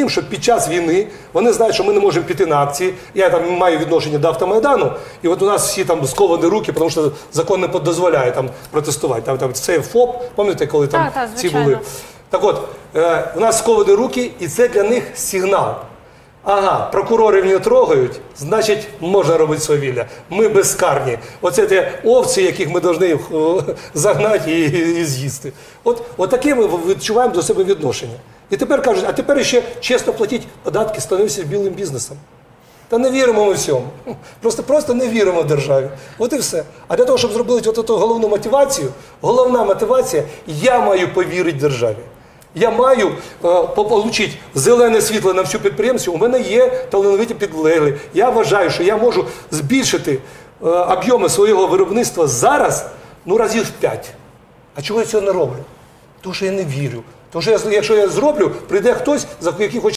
Їм, що під час війни вони знають, що ми не можемо піти на акції. Я там маю відношення до автомайдану, і от у нас всі там сковані руки, тому що закон не дозволяє там протестувати. Там, там це ФОП, пам'ятаєте, коли там та, та, ці були. Так от, е, у нас сковані руки, і це для них сигнал. Ага, прокурорів не трогають, значить, можна робити свавілля. Ми безкарні. Оце те овці, яких ми повинні загнати і, і з'їсти. От, от таке ми відчуваємо до себе відношення. І тепер кажуть, а тепер ще чесно платіть податки, становитися білим бізнесом. Та не віримо ми всьому. Просто, просто не віримо в державі. От і все. А для того, щоб зробити от ту головну мотивацію, головна мотивація, я маю повірити державі. Я маю е, отримати зелене світло на всю підприємство. У мене є талановиті підлеглі. Я вважаю, що я можу збільшити е, об'єми свого виробництва зараз ну, разів в 5. А чого я цього не роблю? Тому що я не вірю. Тому що якщо я зроблю, прийде хтось, за який хоче.